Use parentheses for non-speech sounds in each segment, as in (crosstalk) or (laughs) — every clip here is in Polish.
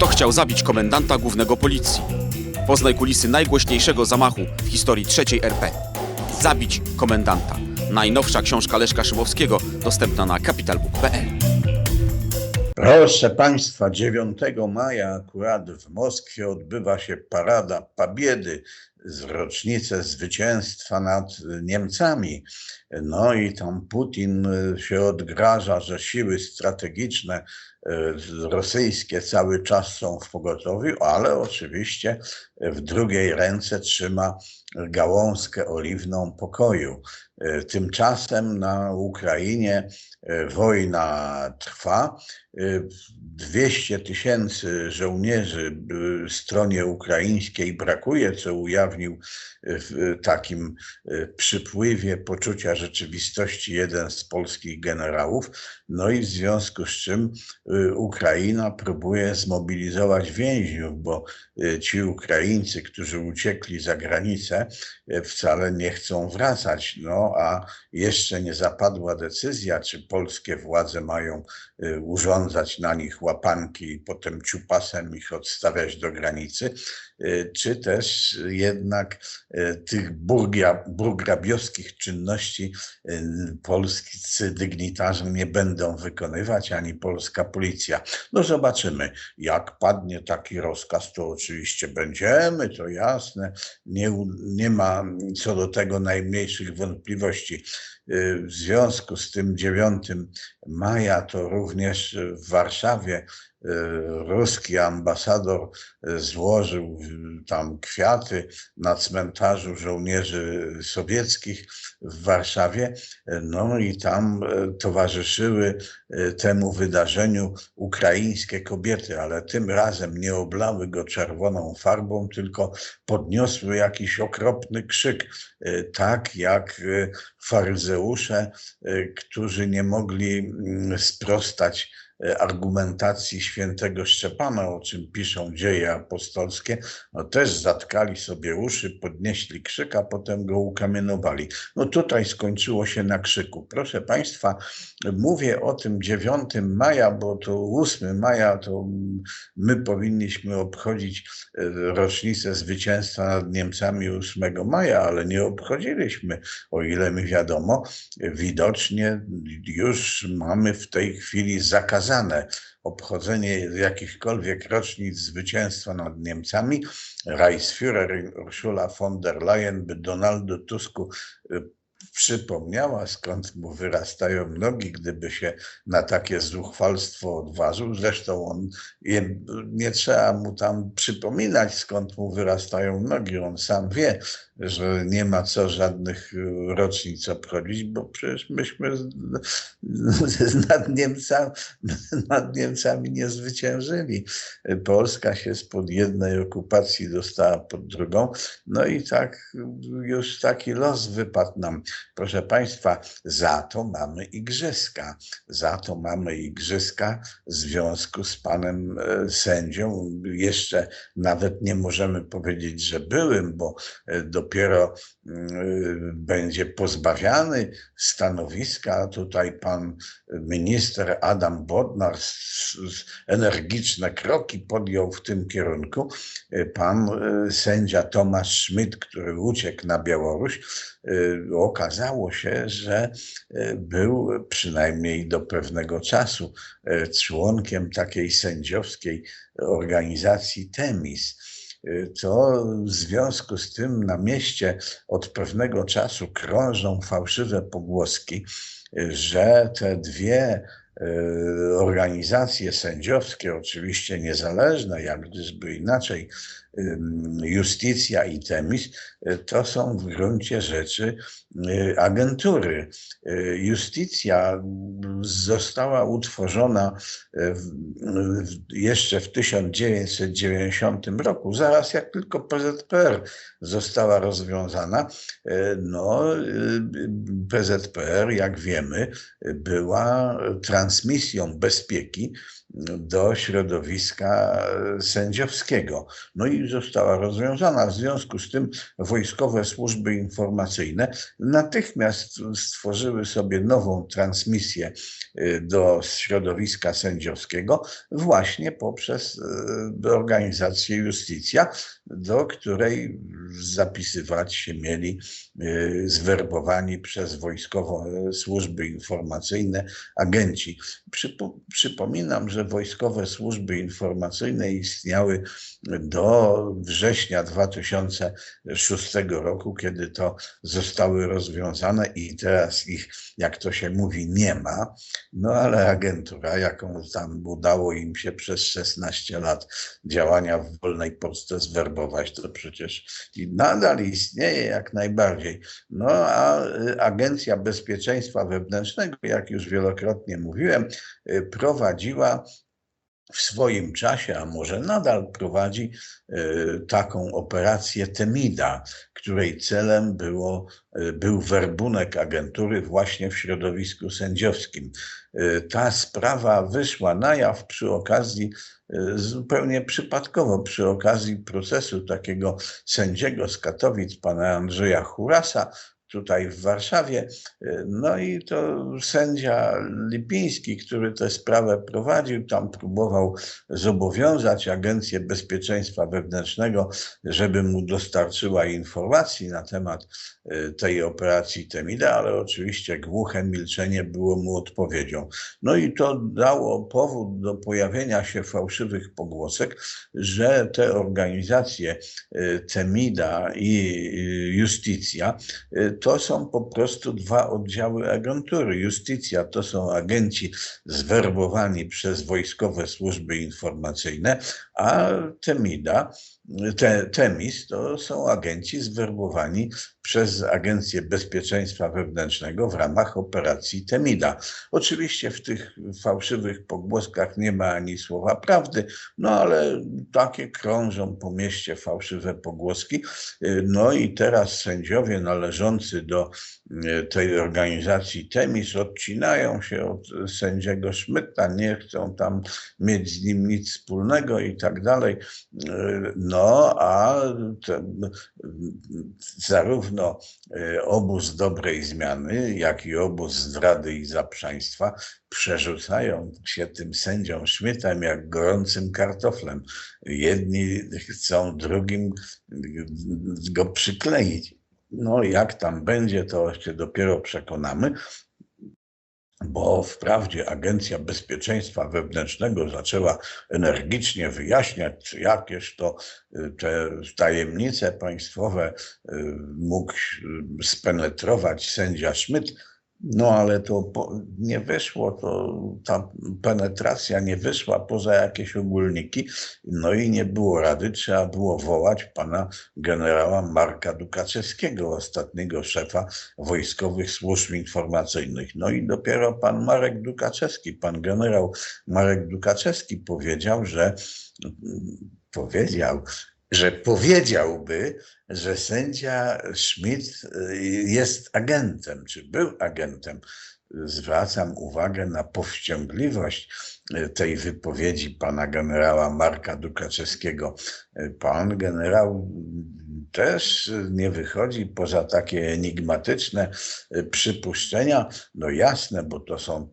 Kto chciał zabić komendanta głównego policji? Poznaj kulisy najgłośniejszego zamachu w historii III RP. Zabić komendanta. Najnowsza książka Leszka Szymowskiego dostępna na capitalbook.pl. Proszę Państwa, 9 maja akurat w Moskwie odbywa się parada Pabiedy z rocznicę zwycięstwa nad Niemcami. No i tam Putin się odgraża, że siły strategiczne rosyjskie cały czas są w pogotowiu, ale oczywiście w drugiej ręce trzyma gałązkę oliwną pokoju. E, Tymczasem na Ukrainie e, wojna trwa. E, 200 tysięcy żołnierzy e, stronie ukraińskiej brakuje, co ujawnił w takim e, przypływie poczucia rzeczywistości jeden z polskich generałów. No i w związku z czym e, Ukraina próbuje zmobilizować więźniów, bo e, ci Ukraińcy, którzy uciekli za granicę, e, wcale nie chcą wracać. No a jeszcze nie zapadła decyzja, czy polskie władze mają e, urządzać na nich łapanki i potem ciupasem ich odstawiać do granicy, e, czy też jednak e, tych burgia, burgrabiowskich czynności polscy dygnitarze nie będą wykonywać, ani polska policja. No zobaczymy, jak padnie taki rozkaz, to oczywiście będziemy, to jasne, nie, nie ma co do tego najmniejszych wątpliwości. Y, W związku z tym 9 maja to również w Warszawie ruski ambasador y, złożył tam kwiaty na cmentarzu żołnierzy sowieckich w Warszawie. No i tam towarzyszyły temu wydarzeniu ukraińskie kobiety, ale tym razem nie oblały go czerwoną farbą, tylko podniosły jakiś okropny krzyk, tak jak faryzeusze, którzy nie mogli mm, sprostać argumentacji świętego Szczepana, o czym piszą dzieje apostolskie, no też zatkali sobie uszy, podnieśli krzyk, a potem go ukamienowali. No tutaj skończyło się na krzyku. Proszę Państwa, mówię o tym 9 maja, bo to 8 maja to my powinniśmy obchodzić e, rocznicę zwycięstwa nad Niemcami 8 maja, ale nie obchodziliśmy, o ile mi wiadomo. Widocznie już mamy w tej chwili zakazane obchodzenie jakichkolwiek rocznic zwycięstwa nad Niemcami. Reichsführerin Ursula von der Leyen by Donaldu Tusku y, przypomniała, skąd mu wyrastają nogi, gdyby się na takie zuchwalstwo odważył. Zresztą on, nie trzeba mu tam przypominać, skąd mu wyrastają nogi. On sam wie, że nie ma co żadnych y, rocznic obchodzić, bo przecież myśmy nad, Niemcami, nad Niemcami nie zwyciężyli. Polska się spod jednej okupacji dostała pod drugą. No i tak już taki los wypadł nam. Proszę Państwa, za to mamy igrzyska. Za to mamy igrzyska w związku z panem e, sędzią. Jeszcze nawet nie możemy powiedzieć, że byłym, bo e, dopiero mm, będzie pozbawiany stanowiska. Tutaj pan minister Adam Bodnar energiczne kroki podjął w tym kierunku. E, Pan e, sędzia Tomasz Schmidt, który uciekł na Białoruś, okazało się, że był przynajmniej do pewnego czasu członkiem takiej sędziowskiej organizacji Temis. To w związku z tym na mieście od pewnego czasu krążą fałszywe pogłoski, e, że te dwie e, organizacje sędziowskie, oczywiście niezależne, jak gdyżby inaczej, ym, Justicja i Temis, y, to są w gruncie rzeczy y, agentury. Y, Justicja mm, została utworzona jeszcze w 1990 roku, zaraz jak tylko PZPR została rozwiązana. No, PZPR, jak wiemy, była transmisją bezpieki do środowiska sędziowskiego. No i została rozwiązana. W związku z tym wojskowe służby informacyjne natychmiast stworzyły sobie nową transmisję y, do środowiska sędziowskiego właśnie poprzez y, organizację Justicja, do której zapisywać się mieli y, zwerbowani przez wojskowe służby informacyjne agenci. Przypo- Przypominam, że wojskowe służby informacyjne istniały do września 2006 roku, kiedy to zostały rozwiązane i teraz ich, jak to się mówi, nie ma. No ale agentura, jaką tam udało im się przez 16 lat działania w wolnej Polsce zwerbować, to przecież nadal istnieje jak najbardziej. No a y, Agencja Bezpieczeństwa Wewnętrznego, jak już wielokrotnie mówiłem, y, prowadziła w swoim czasie, a może nadal prowadzi y, taką operację Temida, której celem było, y, był werbunek agentury właśnie w środowisku sędziowskim. Y, Ta sprawa wyszła na jaw przy okazji, zupełnie przypadkowo, przy okazji procesu takiego sędziego z Katowic, pana Andrzeja Hurasa, tutaj w Warszawie. No i to sędzia Lipiński, który tę sprawę prowadził, tam próbował zobowiązać Agencję Bezpieczeństwa Wewnętrznego, żeby mu dostarczyła informacji na temat y, tej operacji Temida, ale oczywiście głuche milczenie było mu odpowiedzią. No i to dało powód do pojawienia się fałszywych pogłosek, że te organizacje y, Temida i y, Justicja to są po prostu dwa oddziały agentury. Justicja to są agenci zwerbowani przez wojskowe służby informacyjne, a Temida, te, Temis to są agenci zwerbowani przez Agencję Bezpieczeństwa Wewnętrznego w ramach operacji Temida. Oczywiście w tych fałszywych pogłoskach nie ma ani słowa prawdy, no ale takie krążą po mieście fałszywe pogłoski. No i teraz sędziowie należący do e, tej organizacji Temis odcinają się od sędziego Szmyta, nie chcą tam mieć z nim nic wspólnego i tak dalej. E, No a te, zarówno e, obóz dobrej zmiany, jak i obóz zdrady i zaprzaństwa przerzucają się tym sędziom Szmytem jak gorącym kartoflem. Jedni chcą drugim go przykleić. No, jak tam będzie, to się dopiero przekonamy, bo wprawdzie Agencja Bezpieczeństwa Wewnętrznego zaczęła energicznie wyjaśniać, czy jakież to y, te tajemnice państwowe y, mógł y, spenetrować sędzia Szmyt. No ale to po, nie wyszło, to ta penetracja nie wyszła poza jakieś ogólniki, no i nie było rady, trzeba było wołać pana generała Marka Dukaczewskiego, ostatniego szefa wojskowych służb informacyjnych. No i dopiero pan Marek Dukaczewski, pan generał Marek Dukaczewski powiedział, że powiedział, że powiedziałby, że sędzia Schmidt y, jest agentem, czy był agentem. Zwracam uwagę na powściągliwość tej wypowiedzi pana generała Marka Dukaczewskiego. Pan generał też nie wychodzi poza takie enigmatyczne przypuszczenia. No jasne, bo to są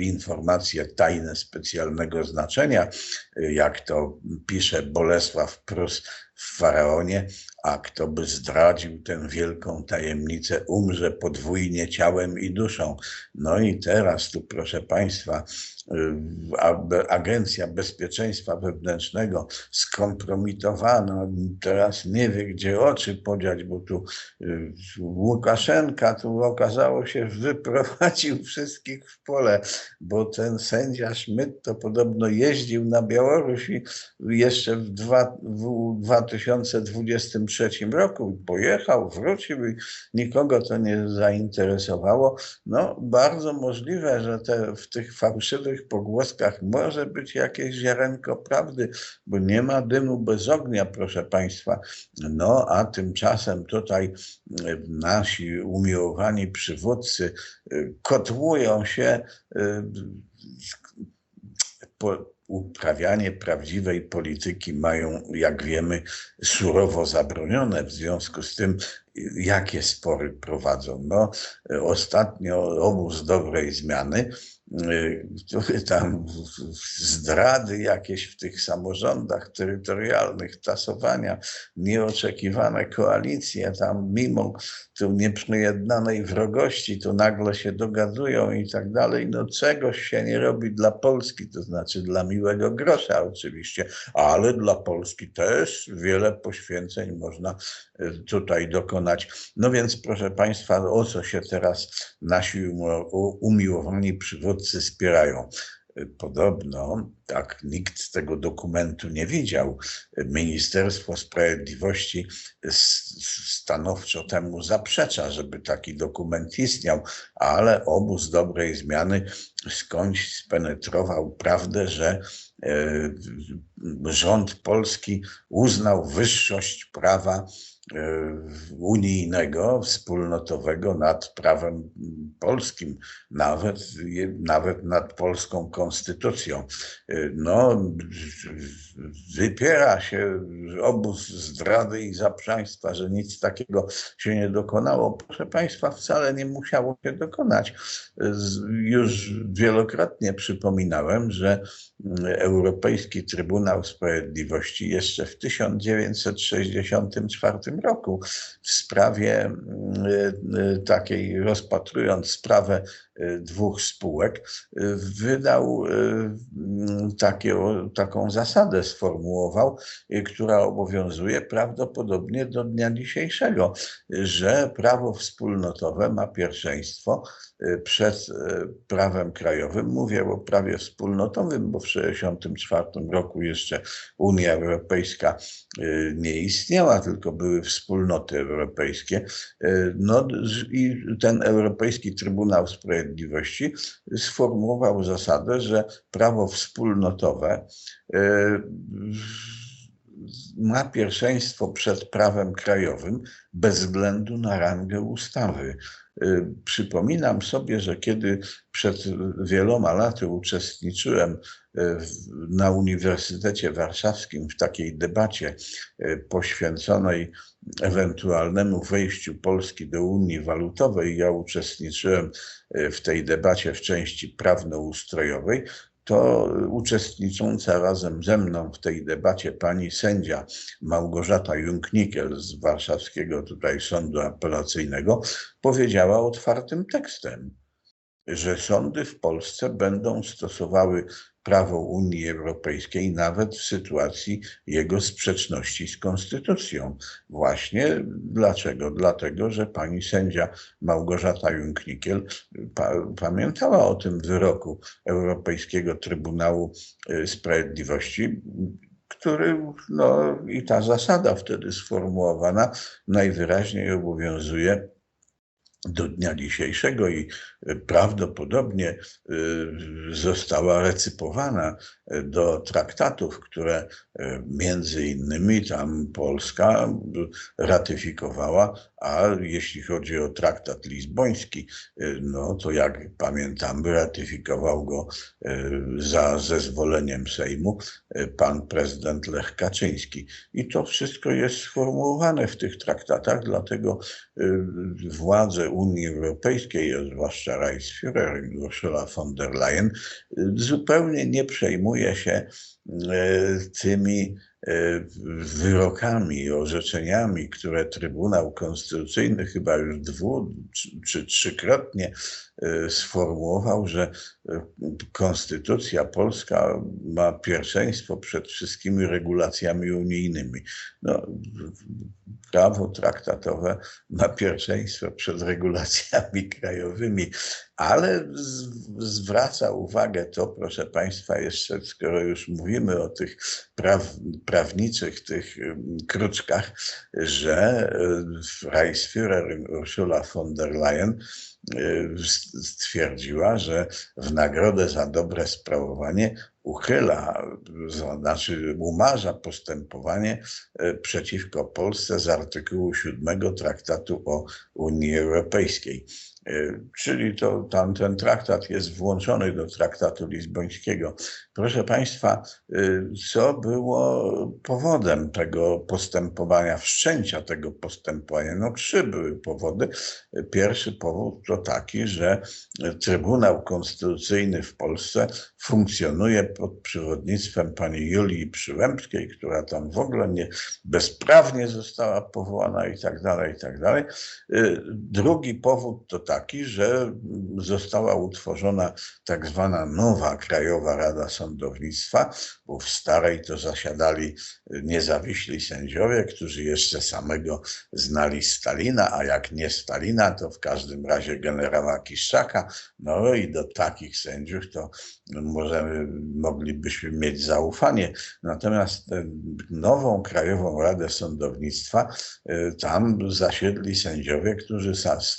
informacje tajne specjalnego znaczenia, jak to pisze Bolesław Prus w Faraonie, a kto by zdradził tę wielką tajemnicę, umrze podwójnie ciałem i duszą. No i teraz tu, proszę Państwa, Agencja Bezpieczeństwa Wewnętrznego skompromitowana, teraz nie wie, gdzie oczy podziać, bo tu Łukaszenka tu okazało się wyprowadził (laughs) wszystkich w pole, bo ten sędzia Szmyt to podobno jeździł na Białoruś i jeszcze w, dwa, w 2023 roku pojechał, wrócił i nikogo to nie zainteresowało. No bardzo możliwe, że te, w tych fałszywych pogłoskach może być jakieś ziarenko prawdy, bo nie ma dymu bez ognia, proszę Państwa. No a tymczasem tutaj nasi umiłowani przywódcy kotłują się po, uprawianie prawdziwej polityki mają, jak wiemy, surowo zabronione. W związku z tym, jakie spory prowadzą? No, ostatnio obóz dobrej zmiany, tam zdrady jakieś w tych samorządach terytorialnych, tasowania, nieoczekiwane koalicje, tam mimo tu nieprzejednanej wrogości, to nagle się dogadują i tak dalej. No czegoś się nie robi dla Polski, to znaczy dla miłego grosza oczywiście, ale dla Polski też wiele poświęceń można tutaj dokonać. No więc proszę Państwa, o co się teraz nasi umiłowani przywódcy spierają? Podobno, tak nikt tego dokumentu nie widział, Ministerstwo Sprawiedliwości stanowczo temu zaprzecza, żeby taki dokument istniał, ale obóz dobrej zmiany skądś spenetrował prawdę, że rząd polski uznał wyższość prawa unijnego, wspólnotowego nad prawem polskim, nawet, nawet nad polską konstytucją. No, wypiera się obóz zdrady i zaprzaństwa, że nic takiego się nie dokonało. Proszę Państwa, wcale nie musiało się dokonać. Już wielokrotnie przypominałem, że Europejski Trybunał Sprawiedliwości jeszcze w 1964 roku w sprawie takiej, rozpatrując sprawę dwóch spółek, wydał takie, taką zasadę, sformułował, która obowiązuje prawdopodobnie do dnia dzisiejszego, że prawo wspólnotowe ma pierwszeństwo przed prawem krajowym. Mówię o prawie wspólnotowym, bo w 1964 roku jeszcze Unia Europejska nie istniała, tylko były wspólnoty europejskie. No i ten Europejski Trybunał Sprawiedliwości sformułował zasadę, że prawo wspólnotowe ma pierwszeństwo przed prawem krajowym bez względu na rangę ustawy. Przypominam sobie, że kiedy przed wieloma laty uczestniczyłem na Uniwersytecie Warszawskim w takiej debacie poświęconej ewentualnemu wejściu Polski do Unii Walutowej, ja uczestniczyłem w tej debacie w części prawno-ustrojowej, to uczestnicząca razem ze mną w tej debacie pani sędzia Małgorzata Junknikiel z warszawskiego tutaj sądu apelacyjnego powiedziała otwartym tekstem, że sądy w Polsce będą stosowały prawo Unii Europejskiej nawet w sytuacji jego sprzeczności z konstytucją. Właśnie dlaczego? Dlatego, że pani sędzia Małgorzata Junknikiel pa pamiętała o tym wyroku Europejskiego Trybunału Sprawiedliwości, który, no i ta zasada wtedy sformułowana najwyraźniej obowiązuje do dnia dzisiejszego i prawdopodobnie została recypowana do traktatów, które między innymi tam Polska ratyfikowała, a jeśli chodzi o traktat lizboński, no to jak pamiętamy, ratyfikował go za zezwoleniem Sejmu pan prezydent Lech Kaczyński. I to wszystko jest sformułowane w tych traktatach, dlatego władze Unii Europejskiej, zwłaszcza Reichsführer Ursula von der Leyen, zupełnie nie przejmuje się tymi wyrokami, orzeczeniami, które Trybunał Konstytucyjny chyba już dwu czy trzykrotnie sformułował, że konstytucja polska ma pierwszeństwo przed wszystkimi regulacjami unijnymi. No, prawo traktatowe ma pierwszeństwo przed regulacjami (laughs) krajowymi, ale zwraca uwagę to, proszę Państwa, jeszcze skoro już mówimy o tych praw, prawniczych, tych kruczkach, że Reichsführer Ursula von der Leyen stwierdziła, że w nagrodę za dobre sprawowanie uchyla, znaczy umarza postępowanie przeciwko Polsce z artykułu 7 Traktatu o Unii Europejskiej. Y, Czyli to, tam, ten traktat jest włączony do traktatu lizbońskiego. Proszę Państwa, y, co było powodem tego postępowania, wszczęcia tego postępowania? No trzy były powody. Pierwszy powód to taki, że Trybunał Konstytucyjny w Polsce funkcjonuje pod przewodnictwem pani Julii Przyłębskiej, która tam w ogóle nie bezprawnie została powołana i tak dalej, i tak dalej. Y, Drugi powód to taki, że została utworzona tak zwana nowa Krajowa Rada Sądownictwa, bo w starej to zasiadali niezawiśli sędziowie, którzy jeszcze samego znali Stalina, a jak nie Stalina, to w każdym razie generała Kiszczaka. No i do takich sędziów to możemy, moglibyśmy mieć zaufanie. Natomiast tę nową Krajową Radę Sądownictwa, y, tam zasiedli sędziowie, którzy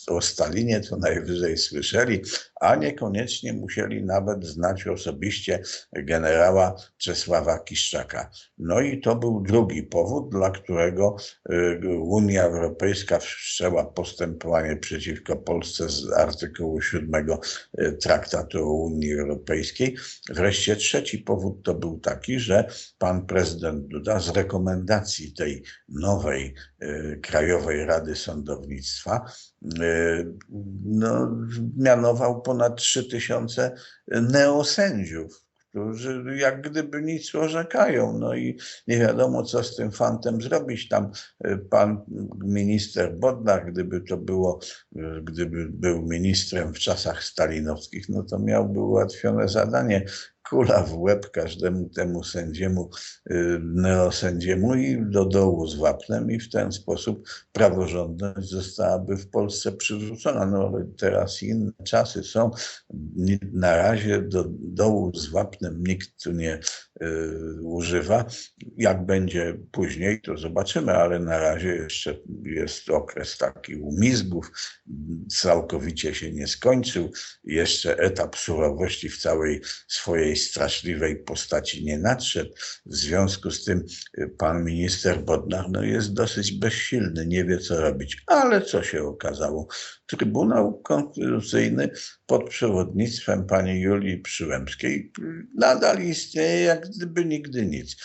o Stalinie to najwyżej słyszeli, a niekoniecznie musieli nawet znać osobiście generała Czesława Kiszczaka. No i to był drugi powód, dla którego y, Unia Europejska wszczęła postępowanie przeciwko Polsce z artykułu 7 y, Traktatu o Unii Europejskiej. Wreszcie trzeci powód to był taki, że pan prezydent Duda z rekomendacji tej nowej y, Krajowej Rady Sądownictwa no, mianował ponad 3000 neosędziów, którzy jak gdyby nic orzekają. No i nie wiadomo, co z tym fantem zrobić. Tam y, pan minister Bodnar, gdyby to było, y, gdyby był ministrem w czasach stalinowskich, no to miałby ułatwione zadanie. Kula w łeb każdemu temu sędziemu, y, neosędziemu i do dołu z wapnem i w ten sposób praworządność zostałaby w Polsce przywrócona. No ale teraz inne czasy są. Na razie do dołu z wapnem nikt tu nie y, używa. Jak będzie później, to zobaczymy, ale na razie jeszcze jest okres taki umizgów, całkowicie się nie skończył. Jeszcze etap surowości w całej swojej straszliwej postaci nie nadszedł. W związku z tym y, pan minister Bodnar no, jest dosyć bezsilny, nie wie co robić. Ale co się okazało? Trybunał Konstytucyjny pod przewodnictwem pani Julii Przyłębskiej y, nadal istnieje jak gdyby nigdy nic.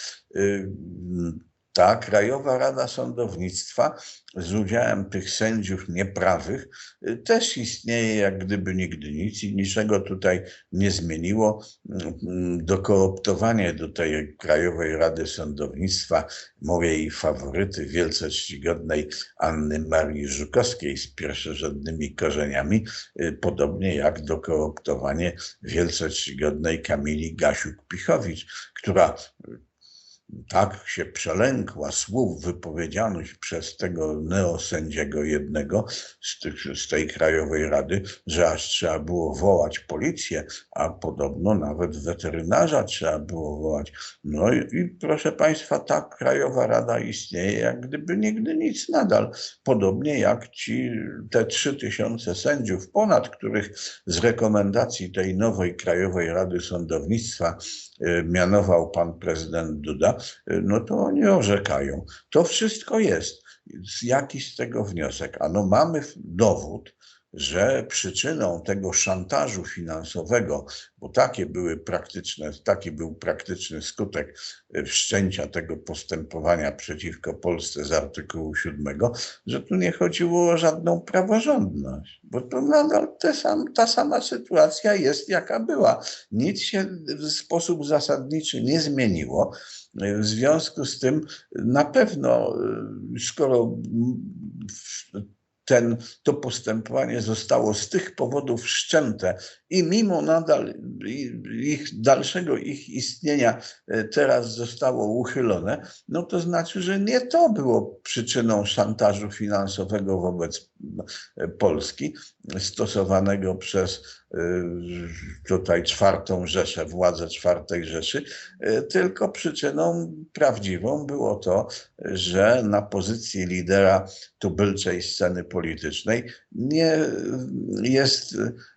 Ta Krajowa Rada Sądownictwa z udziałem tych sędziów nieprawych y, też istnieje jak gdyby nigdy nic i niczego tutaj nie zmieniło. Mm, Dokooptowanie do tej Krajowej Rady Sądownictwa mojej faworyty, wielce czcigodnej Anny Marii Żukowskiej z pierwszorzędnymi korzeniami, y, podobnie jak dokooptowanie wielce czcigodnej Kamili Gasiuk-Pichowicz, która tak się przelękła słów wypowiedzianych przez tego neosędziego jednego z, tych, z tej Krajowej Rady, że aż trzeba było wołać policję, a podobno nawet weterynarza trzeba było wołać. No i, i proszę Państwa, ta Krajowa Rada istnieje jak gdyby nigdy nic nadal. Podobnie jak ci te trzy tysiące sędziów ponad, których z rekomendacji tej nowej Krajowej Rady Sądownictwa y, mianował pan prezydent Duda, y, no to oni orzekają. To wszystko jest. Jaki z tego wniosek? Ano mamy dowód, że przyczyną tego szantażu finansowego, bo takie były praktyczne, taki był praktyczny skutek y, wszczęcia tego postępowania przeciwko Polsce z artykułu 7, że tu nie chodziło o żadną praworządność, bo to nadal sam, ta sama sytuacja jest, jaka była. Nic się w sposób zasadniczy nie zmieniło. W związku z tym na pewno, y, skoro ten, to postępowanie zostało z tych powodów wszczęte i mimo nadal ich dalszego ich istnienia y, teraz zostało uchylone, no to znaczy, że nie to było przyczyną szantażu finansowego wobec y, Polski stosowanego przez tutaj czwartą Rzeszę, władze czwartej Rzeszy, y, tylko przyczyną prawdziwą było to, że na pozycji lidera tubylczej sceny politycznej nie jest z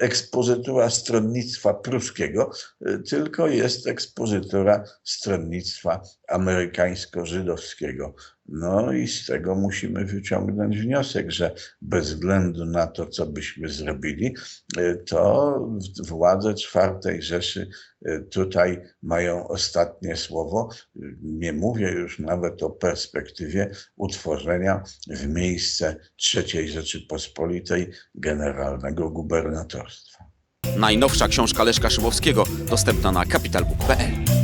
ekspozytura stronnictwa pruskiego, y, tylko jest ekspozytura stronnictwa amerykańsko-żydowskiego. No i z tego musimy wyciągnąć wniosek, że bez względu na to, co byśmy zrobili, y, to władze czwartej Rzeszy y, tutaj mają ostatnie słowo. Y, Nie mówię już nawet o perspektywie utworzenia w miejsce trzeciej Rzeczypospolitej generalnego gubernatorstwa. Najnowsza książka Leszka Szymowskiego dostępna na kapitalbook.pl.